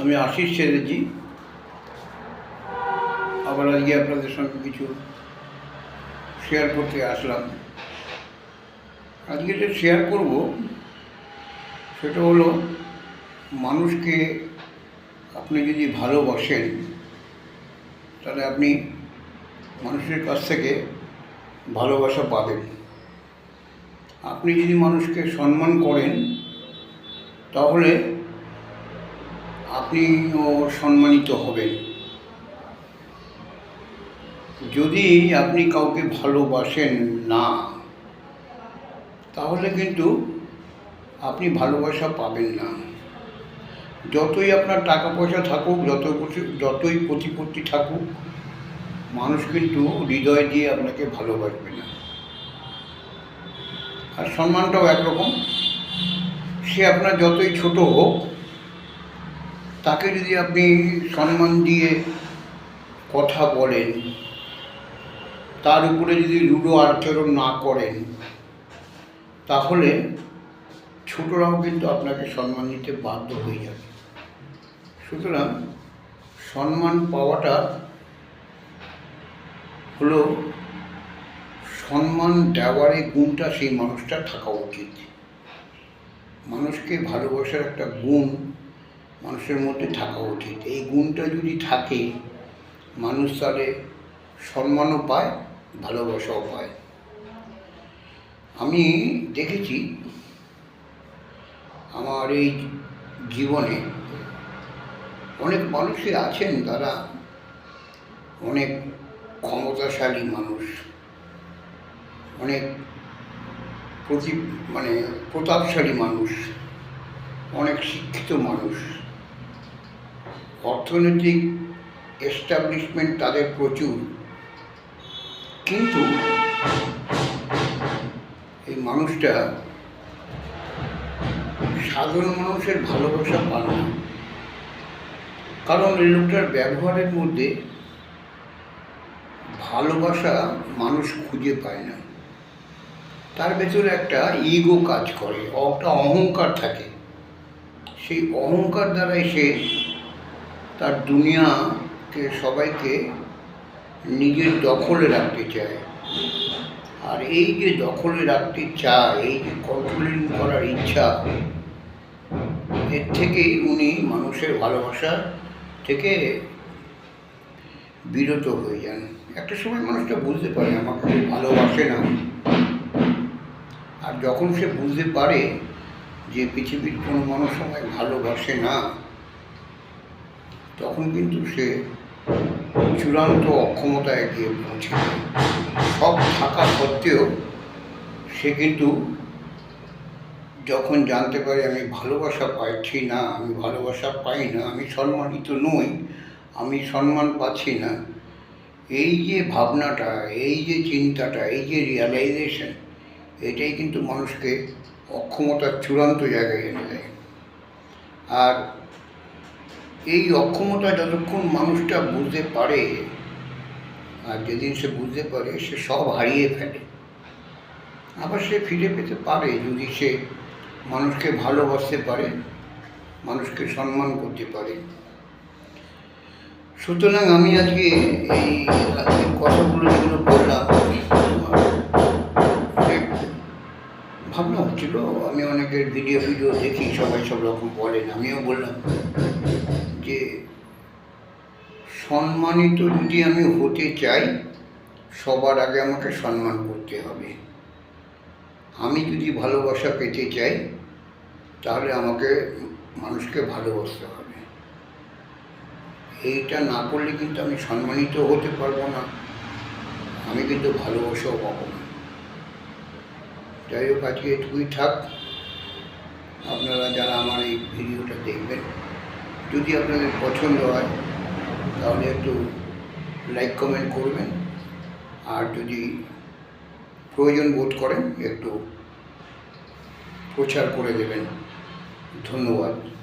আমি আশিস চ্যাটার্জি। আবার আজকে আপনাদের সঙ্গে কিছু শেয়ার করতে আসলাম। আজকে যে শেয়ার করব, সেটা হলো মানুষকে আপনি যদি ভালোবাসেন, তাহলে আপনি মানুষের কাছ থেকে ভালোবাসা পাবেন। আপনি যদি মানুষকে সম্মান করেন, তাহলে আপনিও সম্মানিত হবেন। যদি আপনি কাউকে ভালোবাসেন না, তাহলে কিন্তু আপনি ভালোবাসা পাবেন না। যতই আপনার টাকা পয়সা থাকুক, যত যতই প্রতিপত্তি থাকুক, মানুষ কিন্তু হৃদয় দিয়ে আপনাকে ভালোবাসবে না। আর সম্মানটাও একরকম। সে আপনার যতই ছোট হোক তাকে যদি আপনি সম্মান দিয়ে কথা বলেন, তার উপরে যদি রুড়ো আচরণ না করেন, তাহলে ছোটরাও কিন্তু আপনাকে সম্মান দিতে বাধ্য হয়ে যাবে। সুতরাং সম্মান পাওয়াটা হলো সম্মান দেওয়ার এই গুণটা সেই মানুষটা থাকা উচিত। মানুষকে ভালোবাসার একটা গুণ মানুষের মধ্যে থাকা উচিত। এই গুণটা যদি থাকে, মানুষ তাহলে সম্মানও পায়, ভালোবাসাও পায়। আমি দেখেছি, আমার এই জীবনে অনেক মানুষই আছেন তারা অনেক ক্ষমতাশালী মানুষ, অনেক প্রতি মানে প্রতাপশালী মানুষ, অনেক শিক্ষিত মানুষ। অর্থনৈতিক এস্টাবলিশমেন্ট তাদের প্রচুর। কিন্তু এই মানুষটা সাধারণ মানুষের ভালোবাসা পান না। কারণ এই লোকটার ব্যবহারের মধ্যে ভালোবাসা মানুষ খুঁজে পায় না। তার ভেতরে একটা ইগো কাজ করে, একটা অহংকার থাকে। সেই অহংকার দ্বারাই সে তার দুনিয়াকে সবাইকে নিজের দখলে রাখতে চায়। আর এই যে দখলে রাখতে চায়, এই যে কন্ট্রোলিং করার ইচ্ছা, এর থেকেই উনি মানুষের ভালোবাসা থেকে বিরত হয়ে যান। একটা সময় মানুষটা বুঝতে পারে, আমাকে ভালোবাসে না। আর যখন সে বুঝতে পারে যে পৃথিবীর কোনো মানুষ আমায় ভালোবাসে না তখন কিন্তু সে চূড়ান্ত অক্ষমতায় গিয়ে পৌঁছে সব থাকা সত্ত্বেও সে কিন্তু যখন জানতে পারে আমি ভালোবাসা পাচ্ছি না, আমি ভালোবাসা পাই না, আমি সম্মানিত নই, আমি সম্মান পাচ্ছি না, এই যে ভাবনাটা, এই যে চিন্তাটা, এই যে রিয়ালাইজেশন এটাই কিন্তু মানুষকে অক্ষমতার চূড়ান্ত জায়গায় এনে দেয়। আর এই অক্ষমতা যতক্ষণ মানুষটা বুঝতে পারে, আর যেদিন সে বুঝতে পারে, সে সব হারিয়ে ফেলে। আবার সে ফিরে পেতে পারে যদি সে মানুষকে ভালোবাসতে পারে, মানুষকে সম্মান করতে পারে। সুতরাং আমি আজকে এই কথাগুলো যেগুলো বললাম, ভাবনা হচ্ছিল, আমি অনেকের ভিডিও ভিডিও দেখি, সবাই সব রকম বলেন, আমিও বললাম যে সম্মানিত যদি আমি হতে চাই, সবার আগে আমাকে সম্মান করতে হবে। আমি যদি ভালোবাসা পেতে চাই, তাহলে আমাকে মানুষকে ভালোবাসতে হবে। এইটা না করলে কিন্তু আমি সম্মানিত হতে পারব না। আমি কিন্তু ভালোবাসাও পাবো না। যাই হোক, আজকে এটুকুই থাক। আপনারা যারা আমার এই ভিডিওটা দেখবেন, যদি আপনাদের পছন্দ হয় তাহলে একটু লাইক কমেন্ট করবেন। আর যদি প্রয়োজন বোধ করেন, একটু প্রচার করে দেবেন। ধন্যবাদ।